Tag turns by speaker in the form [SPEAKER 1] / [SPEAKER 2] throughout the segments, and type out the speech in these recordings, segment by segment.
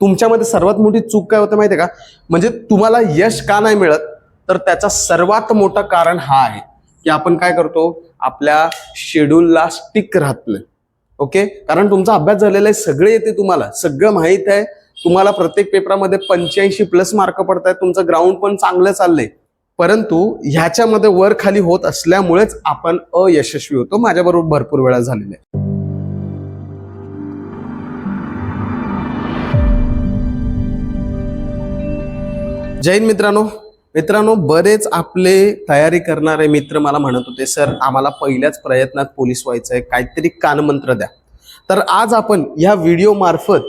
[SPEAKER 1] तुमच्यामध्ये सर्वात मोठी चूक काय होतं माहिती आहे का? म्हणजे तुम्हाला यश का नाही मिळत तर त्याचा सर्वात मोठं कारण हा आहे की आपण काय करतो? आपल्या शेड्यूलला स्टिक राहत नाही. ओके कारण तुमचा अभ्यास झालेला आहे सगळे येते तुम्हाला. सगळं माहीत आहे. तुम्हाला प्रत्येक पेपरामध्ये पंच्याऐंशी प्लस मार्क पडत आहेत तुमचं ग्राउंड पण चांगलं चाललंय. परंतु ह्याच्यामध्ये वर खाली होत असल्यामुळेच आपण अयशस्वी होतो. माझ्याबरोबर भरपूर वेळा झालेला आहे जैन मित्रांनो. मित्रांनो बरेच आपले तयारी करणारे मित्र मला म्हणत होते सर आम्हाला पहिल्याच प्रयत्नात पोलीस व्हायचं आहे काहीतरी कानमंत्र द्या. तर आज आपण ह्या व्हिडिओ मार्फत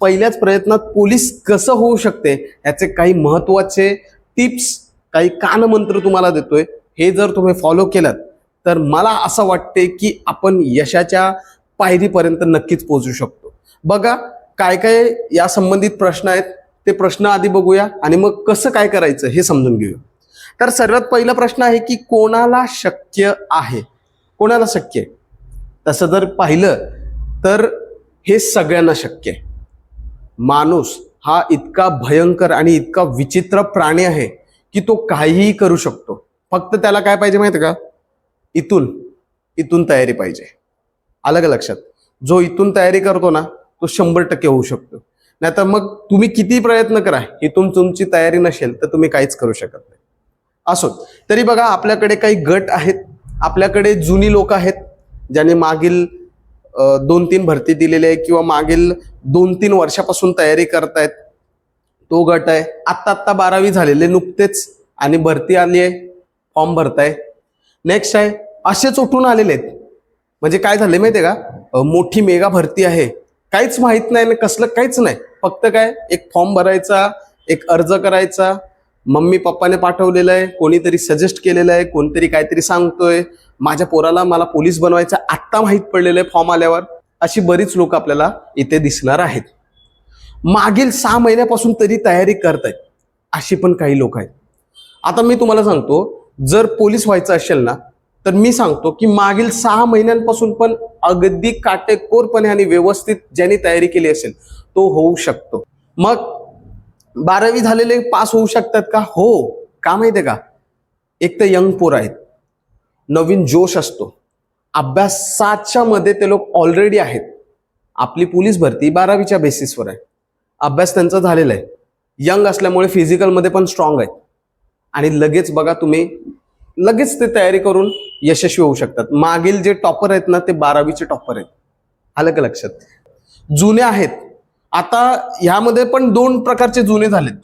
[SPEAKER 1] पहिल्याच प्रयत्नात पोलीस कसं होऊ शकते याचे काही महत्त्वाचे टिप्स काही कानमंत्र तुम्हाला देतोय. हे जर तुम्ही फॉलो केलं तर मला असं वाटते की आपण यशाच्या पायरीपर्यंत नक्कीच पोहोचू शकतो. बघा काय काय या संबंधित प्रश्न आहेत ते प्रश्न आधी बघूया आणि मग कसं काय करायचं हे समजून घेऊया. तर सर्वात पहिला प्रश्न आहे की कोणाला शक्य आहे? कोणाला शक्य आहे? तसं जर पाहिलं तर हे सगळ्यांना शक्य आहे. माणूस हा इतका भयंकर आणि इतका विचित्र प्राणी आहे की तो काहीही करू शकतो. फक्त त्याला काय पाहिजे माहिती का? इथून इथून तयारी पाहिजे. अलग लक्षात? जो इथून तयारी करतो ना तो शंभर टक्के होऊ शकतो. नाहीतर मग तुम्ही किती प्रयत्न करा इथून तुमची तयारी नसेल तर तुम्ही काहीच करू शकत नाही. असो तरी बघा आपल्याकडे काही गट आहेत आपल्याकडे जुनी लोक आहेत ज्यांनी मागील दोन तीन भरती दिलेली आहे किंवा मागील दोन तीन वर्षापासून तयारी करतायत. तो गट आहे. आत्ता आत्ता बारावी झालेले नुकतेच आणि भरती आली आहे. फॉर्म भरताय. नेक्स्ट आहे असेच उठून आलेले आहेत. म्हणजे काय झाले आहे का? मोठी मेगा भरती आहे. काहीच माहीत नाही आणि कसलं काहीच नाही. फक्त काय? एक फॉर्म भरायचा एक अर्ज करायचा. मम्मी पप्पाने पाठवलेलं आहे कोणीतरी सजेस्ट केलेलं आहे कोणतरी काहीतरी सांगतोय. माझ्या पोराला मला पोलीस बनवायचं आत्ता माहीत पडलेलं आहे फॉर्म आल्यावर. अशी बरीच लोक आपल्याला इथे दिसणार आहेत. मागील सहा महिन्यापासून तरी तयारी करतायत. अशी पण काही लोक आहेत. आता मी तुम्हाला सांगतो जर पोलीस व्हायचं असेल ना तर मी सांगतो की मागील सहा महिन्यांपासून पण अगदी काटेकोरपणे आणि व्यवस्थित ज्यांनी तयारी केली असेल तो होऊ शकतो. मग बारावी झालेले पास होऊ शकतात का? हो. का माहितीये का? एक तर यंग पोर आहेत. नवीन जोश असतो. अभ्यासाच्या मध्ये ते लोक ऑलरेडी आहेत. आपली पोलीस भरती बारावीच्या बेसिसवर आहे. अभ्यास त्यांचा झालेला आहे. यंग असल्यामुळे फिजिकलमध्ये पण स्ट्रॉंग आहेत. आणि लगेच बघा तुम्ही लगेच ते तयारी करून यशस्वी होऊ शकतात. मागील जे टॉपर आहेत ना ते बारावीचे टॉपर आहेत. आलं का लक्षात? जुने आहेत. आता ह्यामध्ये पण दोन प्रकारचे जुने झालेत.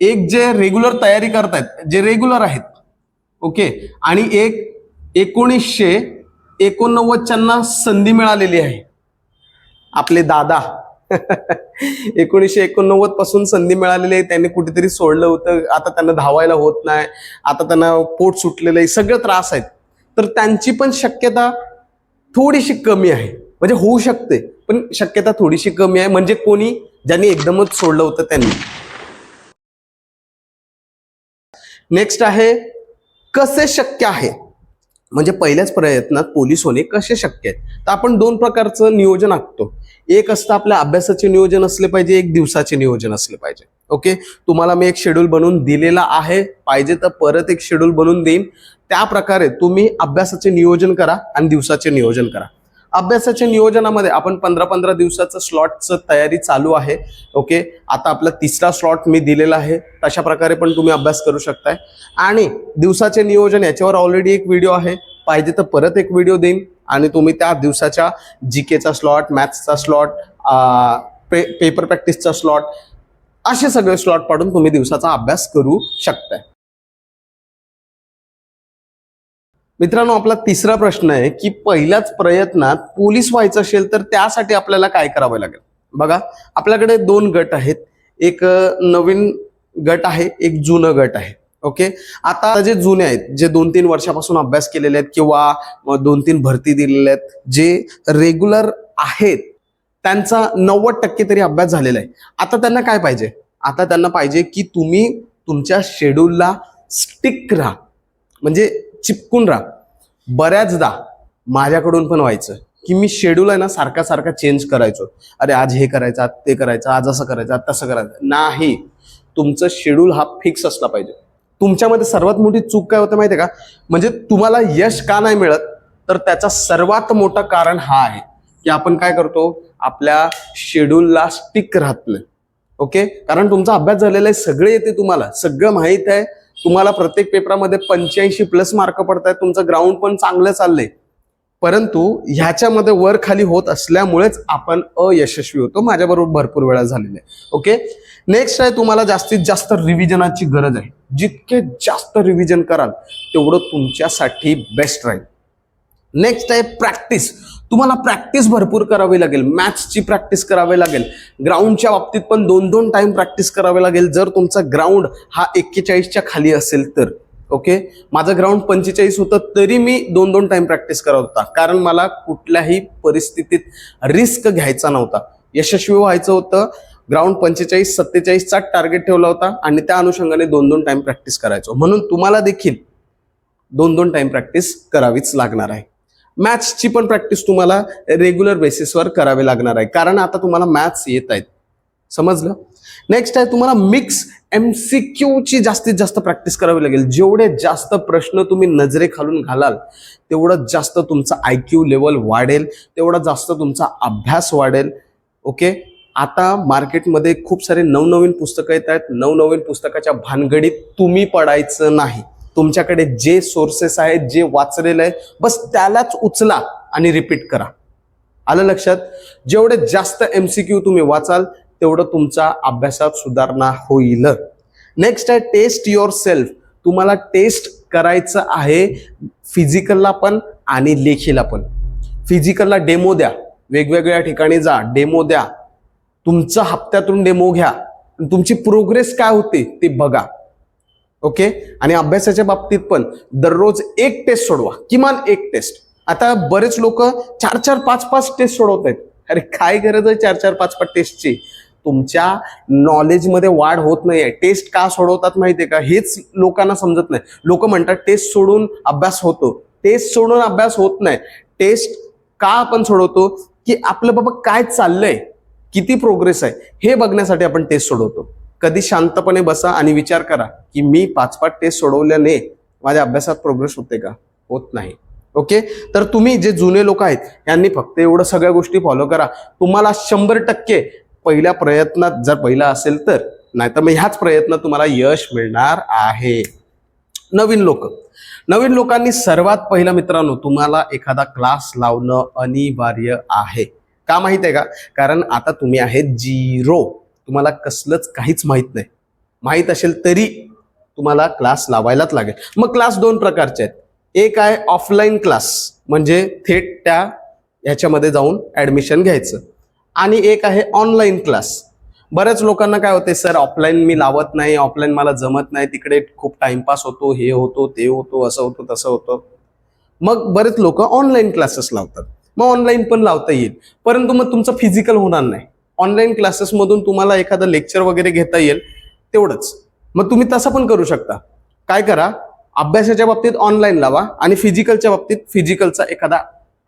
[SPEAKER 1] एक जे रेग्युलर तयारी करतायत जे रेग्युलर आहेत. ओके आणि एक एकोणीसशे एकोणनव्वदच्यांना संधी मिळालेली आहे. आपले दादा एकोणीसशे एकोणनव्वदपासून संधी मिळालेली आहे. त्यांनी कुठेतरी सोडलं होतं. आता त्यांना धावायला होत नाही. आता त्यांना पोट सुटलेलं आहे. सगळं त्रास आहेत. तर त्यांची पण शक्यता थोडीशी कमी आहे. म्हणजे होऊ शकते. पण शक्यता थोडीशी कमी आहे. म्हणजे कोणी ज्यांनी एकदमच सोडलं होतं त्यांनी. नेक्स्ट आहे कसे शक्य आहे? म्हणजे पहिल्याच प्रयत्नात पोलीस होणे कसे शक्य आहेत? तर आपण दोन प्रकारचं नियोजन आखतो. एक असतं आपल्या अभ्यासाचे नियोजन असले पाहिजे एक दिवसाचे नियोजन असले पाहिजे. ओके? तुम्हाला मी एक शेड्यूल बनवून दिलेला आहे. पाहिजे तर परत एक शेड्यूल बनवून देईन. त्या प्रकारे तुम्ही अभ्यासाचे नियोजन करा आणि दिवसाचे नियोजन करा. अभ्यासाच्या नियोजनामध्ये आपण पंधरा पंधरा दिवसाचं स्लॉटचं तयारी चालू आहे. ओके आता आपला तिसरा स्लॉट मी दिलेला आहे. तशा प्रकारे पण तुम्ही अभ्यास करू शकताय. आणि दिवसाचे नियोजन याच्यावर ऑलरेडी एक व्हिडिओ आहे. पाहिजे तर परत एक व्हिडिओ देईन. आणि तुम्ही त्या दिवसाच्या जी केचा स्लॉट मॅथ्सचा स्लॉट पे पेपर प्रॅक्टिसचा स्लॉट असे सगळे स्लॉट पाडून तुम्ही दिवसाचा अभ्यास करू शकताय. मित्रांनो आपला तिसरा प्रश्न आहे की पहिल्याच प्रयत्नात पोलीस व्हायचं असेल तर त्यासाठी आपल्याला काय करावं लागेल? बघा आपल्याकडे दोन गट आहेत. एक नवीन गट आहे एक जुनं गट आहे. ओके? आता जे जुने आहेत जे दोन तीन वर्षापासून अभ्यास केलेले आहेत किंवा दोन तीन भरती दिलेल्या आहेत जे रेग्युलर आहेत त्यांचा नव्वद टक्के तरी अभ्यास झालेला आहे. आता त्यांना काय पाहिजे? आता त्यांना पाहिजे की तुम्ही तुमच्या शेड्यूलला स्टिक राहा. म्हणजे चिपकून राहा. बऱ्याचदा माझ्याकडून पण व्हायचं की मी शेड्यूल आहे ना सारखा सारखा चेंज करायचो. अरे आज हे करायचं आज ते करायचं आज असं करायचं आज तसं करायचं. नाही. तुमचं शेड्यूल हा फिक्स असला पाहिजे. तुमच्यामध्ये सर्वात मोठी चूक काय होतं आहे का? म्हणजे तुम्हाला यश का नाही मिळत तर त्याचा सर्वात मोठं कारण हा आहे की आपण काय करतो? आपल्या शेड्यूलला स्टिक राहत नाही. ओके कारण तुमचा अभ्यास झालेला आहे सगळे येते तुम्हाला. सगळं माहीत आहे तुम्हाला प्रत्येक पेपरामध्ये पंच्याऐंशी प्लस मार्क पडत आहेत तुमचं ग्राउंड पण चांगलं चाललंय. परंतु ह्याच्यामध्ये वर खाली होत असल्यामुळेच आपण अयशस्वी होतो. माझ्याबरोबर भरपूर वेळा झालेले आहे. ओके? नेक्स्ट आहे तुम्हाला जास्तीत जास्त रिव्हिजनाची गरज आहे. जितके जास्त रिव्हिजन कराल तेवढं तुमच्यासाठी बेस्ट राहील. नेक्स्ट आहे प्रॅक्टिस तुम्हाला प्रॅक्टिस भरपूर करावी लागेल. मॅथ्सची प्रॅक्टिस करावी लागेल. ग्राउंडच्या बाबतीत पण दोन दोन टाइम प्रॅक्टिस करावी लागेल. जर तुमचा ग्राउंड हा एक्केचाळीसच्या खाली असेल तर. ओके माझं ग्राउंड पंचेचाळीस होतं तरी मी दोन दोन टाइम प्रॅक्टिस करत होता. कारण मला कुठल्याही परिस्थितीत रिस्क घ्यायचा नव्हता. यशस्वी व्हायचं होतं. ग्राउंड पंचेचाळीस सत्तेचाळीसचा टार्गेट ठेवला होता आणि त्या अनुषंगाने दोन दोन टाइम प्रॅक्टिस करायचो. म्हणून तुम्हाला देखील दोन दोन टाइम प्रॅक्टिस करावीच लागणार आहे. मॅथ्सची पण प्रॅक्टिस तुम्हाला रेग्युलर बेसिसवर करावी लागणार आहे. कारण आता तुम्हाला मॅथ्स येत आहेत. समजलं? नेक्स्ट आहे तुम्हाला मिक्स एम सी ची जास्तीत जास्त प्रॅक्टिस करावी लागेल. जेवढे जास्त प्रश्न तुम्ही नजरे खालून घालाल तेवढं जास्त तुमचा आय क्यू लेवल वाढेल तेवढा जास्त तुमचा अभ्यास वाढेल. ओके आता मार्केटमध्ये खूप सारे नवनवीन पुस्तकं येत आहेत. नवनवीन पुस्तकाच्या भानगडीत तुम्ही पडायचं नाही. तुमच्याकडे जे सोर्सेस आहेत जे वाचलेलं आहे बस त्यालाच उचला आणि रिपीट करा. आलं लक्षात? जेवढे जास्त एम सी क्यू तुम्ही वाचाल तेवढं तुमचा अभ्यासात सुधारणा होईल. नेक्स्ट आहे टेस्ट युअर सेल्फ तुम्हाला टेस्ट करायचं आहे फिजिकलला पण आणि लेखीला पण. फिजिकलला डेमो द्या. वेगवेगळ्या ठिकाणी जा डेमो द्या. तुमचं हप्त्यातून डेमो घ्या. तुमची प्रोग्रेस काय होते ते बघा. ओके? आणि अभ्यासाच्या बाबतीत पण दररोज एक टेस्ट सोडवा. किमान एक टेस्ट आता बरेच लोक चार चार पाच पाच टेस्ट सोडवत आहेत अरे काय गरज आहे चार चार पाच पाच टेस्टची तुमच्या नॉलेजमध्ये वाढ होत नाहीये. टेस्ट का सोडवतात माहितीये का? हेच लोकांना समजत नाही. लोक म्हणतात टेस्ट सोडून अभ्यास होतो. टेस्ट सोडून अभ्यास होत नाही. टेस्ट का आपण सोडवतो? की आपलं बाबा काय चाललंय? किती प्रोग्रेस आहे? हे बघण्यासाठी आपण टेस्ट सोडवतो. कधी शांतपणे बसा आणि विचार करा की मी पाच पाच टेस्ट सोडवल्याने माझ्या अभ्यासात प्रोग्रेस होते का? होत नाही. ओके तर तुम्ही जे जुने लोक आहेत यांनी फक्त एवढं सगळ्या गोष्टी फॉलो करा. तुम्हाला शंभर टक्के पहिल्या प्रयत्नात जर पहिला असेल तर नाहीतर मग ह्याच प्रयत्नात तुम्हाला यश मिळणार आहे. नवीन लोक. नवीन लोकांनी सर्वात पहिला मित्रांनो तुम्हाला एखादा क्लास लावणं अनिवार्य आहे. का माहीत आहे का? कारण आता तुम्ही आहेत झिरो तुम्हाला कसलंच काहीच माहीत नाही. माहीत असेल तरी तुम्हाला क्लास लावायलाच लागेल. मग क्लास दोन प्रकारचे आहेत. एक आहे ऑफलाईन क्लास म्हणजे थेट त्या ह्याच्यामध्ये जाऊन ॲडमिशन घ्यायचं. आणि एक आहे ऑनलाईन क्लास बऱ्याच लोकांना काय होते सर ऑफलाईन मी लावत नाही ऑफलाईन मला जमत नाही तिकडे खूप टाइमपास होतो हे होतो ते होतो असं होतं तसं होतं. मग बरेच लोक ऑनलाईन क्लासेस लावतात. मग ऑनलाईन पण लावता येईल. परंतु मग तुमचं फिजिकल होणार नाही. ऑनलाईन क्लासेसमधून तुम्हाला एखादं लेक्चर वगैरे घेता येईल तेवढंच. मग तुम्ही तसं पण करू शकता. काय करा? अभ्यासाच्या बाबतीत ऑनलाईन लावा आणि फिजिकलच्या बाबतीत फिजिकलचा एखादा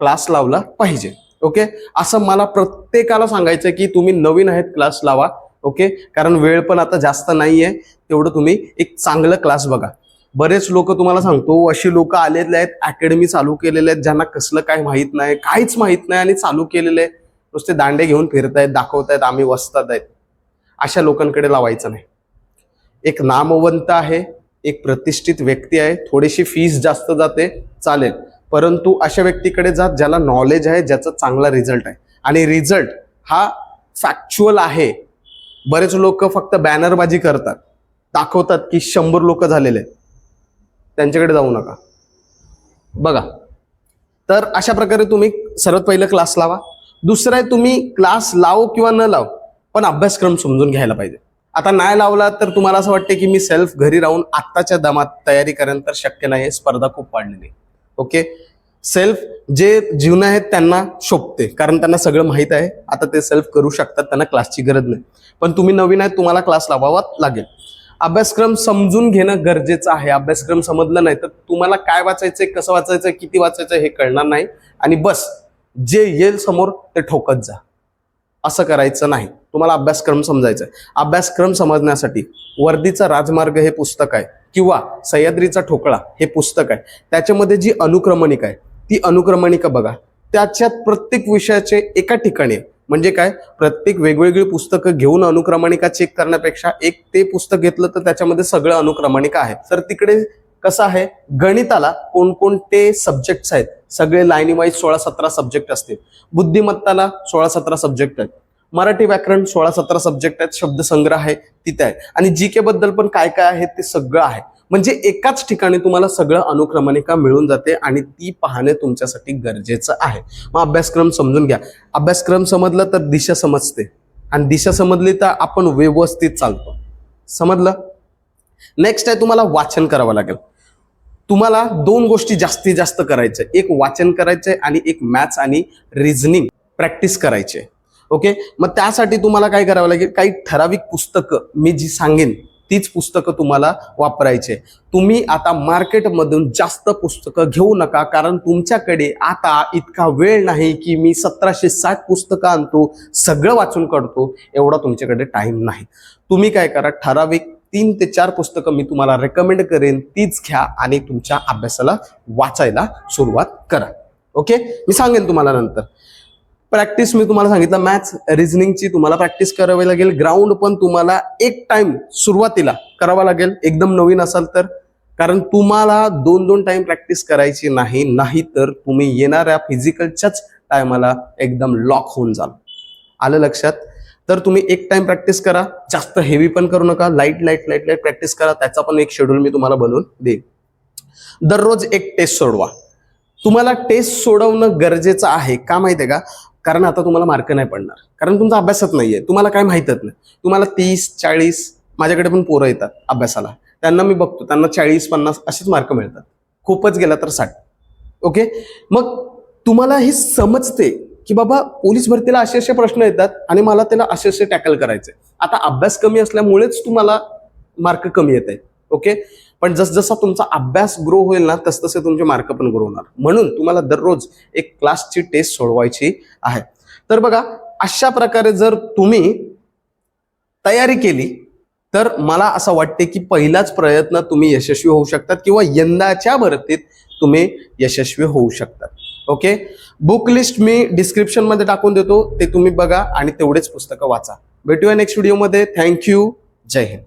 [SPEAKER 1] क्लास लावला पाहिजे. ओके असं मला प्रत्येकाला सांगायचं की तुम्ही नवीन आहेत क्लास लावा. ओके कारण वेळ पण आता जास्त नाही आहे तेवढं तुम्ही एक चांगलं क्लास बघा. बरेच लोक तुम्हाला सांगतो अशी लोक आलेले आहेत अकॅडमी चालू केलेले आहेत ज्यांना कसलं काही माहीत नाही काहीच माहीत नाही आणि चालू केलेले आहे नुसते दांडे घेऊन फिरतायत दाखवतायत आम्ही वसतात आहेत अशा लोकांकडे लावायचं नाही. एक नामवंत आहे एक प्रतिष्ठित व्यक्ती आहे थोडीशी फीस जास्त जाते चालेल. परंतु अशा व्यक्तीकडे जा ज्याला नॉलेज आहे ज्याचा चांगला रिझल्ट आहे. आणि रिझल्ट हा फॅक्च्युअल आहे. बरेच लोक फक्त बॅनरबाजी करतात. दाखवतात की शंभर लोक झालेले आहेत. त्यांच्याकडे जाऊ नका. बघा. तर अशा प्रकारे तुम्ही सर्वात पहिलं क्लास लावा. दुसरं आहे तुम्ही क्लास लाव किंवा न लाव पण अभ्यासक्रम समजून घ्यायला पाहिजे. आता नाही लावला तर तुम्हाला असं वाटते की मी सेल्फ घरी राहून आत्ताच्या दमात तयारी करेन तर शक्य नाही स्पर्धा खूप वाढलेली ओके सेल्फ जे जीवन आहेत त्यांना शोभते कारण त्यांना सगळं माहीत आहे. आता ते सेल्फ करू शकतात त्यांना क्लासची गरज नाही. पण तुम्ही नवीन आहेत तुम्हाला क्लास लावावा लागेल. अभ्यासक्रम समजून घेणं गरजेचं आहे. अभ्यासक्रम समजलं नाही तर तुम्हाला काय वाचायचंय कसं वाचायचं किती वाचायचं हे कळणार नाही. आणि बस जे येईल समोर ते ठोकत जा. असं करायचं नाही. तुम्हाला अभ्यासक्रम समजायचा आहे. अभ्यासक्रम समजण्यासाठी वर्दीचा राजमार्ग हे पुस्तक आहे किंवा सह्याद्रीचा ठोकळा हे पुस्तक आहे. त्याच्यामध्ये जी अनुक्रमणिका आहे ती अनुक्रमणिका बघा. त्याच्यात प्रत्येक विषयाचे एका ठिकाणी आहे. म्हणजे काय? प्रत्येक वेगवेगळी पुस्तकं घेऊन अनुक्रमणिका चेक करण्यापेक्षा एक ते पुस्तक घेतलं तर त्याच्यामध्ये सगळं अनुक्रमणिका आहे. तर तिकडे कसं आहे? गणिताला कोणकोणते सब्जेक्ट्स आहेत? सगळे लाईनी वाईज सोळा सतरा सब्जेक्ट असतील. बुद्धिमत्ताला सोळा सतरा सब्जेक्ट आहेत. मराठी व्याकरण सोळा सतरा सब्जेक्ट आहेत. शब्दसंग्रह आहे तिथे आहे. आणि जी के बद्दल पण काय काय आहे ते सगळं आहे. म्हणजे एकाच ठिकाणी तुम्हाला सगळं अनुक्रमणिका मिळून जाते आणि ती पाहणे तुमच्यासाठी गरजेचं आहे. मग अभ्यासक्रम समजून घ्या. अभ्यासक्रम समजलं तर दिशा समजते. आणि दिशा समजली तर आपण व्यवस्थित चालतो. समजलं? नेक्स्ट आहे तुम्हाला वाचन करावं लागेल. तुम्हाला दोन गोष्टी जास्तीत जास्त करायच्या एक वाचन करायचंय आणि एक मॅथ्स आणि रिझनिंग प्रॅक्टिस करायचे. ओके मग त्यासाठी तुम्हाला काय करावं लागेल? काही ठराविक पुस्तकं मी जी सांगेन तीच पुस्तकं तुम्हाला वापरायचे. तुम्ही आता मार्केटमधून जास्त पुस्तकं घेऊ नका कारण तुमच्याकडे आता इतका वेळ नाही की मी सतराशे साठ पुस्तकं आणतो सगळं वाचून काढतो एवढा तुमच्याकडे टाईम नाही. तुम्ही काय करा ठराविक तीन ते चार पुस्तकं मी तुम्हाला रेकमेंड करेन तीच घ्या आणि तुमच्या अभ्यासाला वाचायला सुरुवात करा. ओके मी सांगेन तुम्हाला नंतर. प्रॅक्टिस मी तुम्हाला सांगितलं मॅथ्स रिझनिंगची तुम्हाला प्रॅक्टिस करावी लागेल. ग्राउंड पण तुम्हाला एक टाइम सुरुवातीला करावा लागेल. एकदम नवीन असाल तर. कारण तुम्हाला दोन दोन टाइम प्रॅक्टिस करायची नाही नाही तर तुम्ही येणाऱ्या फिजिकलच्याच टायमाला एकदम लॉक होऊन जाल. आलं लक्षात? तर तुम्ही एक टाइम प्रॅक्टिस करा. जास्त हेवी पण करू नका. Light light light light practice करा. त्याचा पण एक शेड्यूल मी तुम्हाला बनवून देईन. दररोज एक टेस्ट सोडवा. तुम्हाला टेस्ट सोडवणं गरजेचं आहे. का माहिती आहे का? कारण आता तुम्हाला मार्क नाही पडणार. कारण तुमचा अभ्यासच नाहीये. तुम्हाला काय माहितच नाही. तुम्हाला तीस चाळीस माझ्याकडे पण पोरं येतात अभ्यासाला. त्यांना मी बघतो. त्यांना चाळीस पन्नास असेच मार्क मिळतात. खूपच गेला तर साठ. ओके मग तुम्हाला हे समजते. की बाबा पोलीस भरतीला असे असे प्रश्न येतात आणि मला त्याला असे असे टॅकल करायचे आता अभ्यास कमी असल्यामुळेच तुम्हाला मार्क कमी येत आहेत ओके पण जसजसा तुमचा अभ्यास ग्रो होईल ना तस तसे तुमचे मार्क पण ग्रो होणार. म्हणून तुम्हाला दररोज एक क्लासची टेस्ट सोडवायची आहे. तर बघा अशा प्रकारे जर तुम्ही तयारी केली तर मला असं वाटते की पहिलाच प्रयत्न तुम्ही यशस्वी होऊ शकतात किंवा यंदाच्या भरतीत तुम्ही यशस्वी होऊ शकतात. ओके बुक लिस्ट मी डिस्क्रिप्शनमध्ये टाकून देतो. ते तुम्ही बघा आणि तेवढेच पुस्तकं वाचा. भेटूया नेक्स्ट व्हिडिओमध्ये थँक्यू जय हिंद.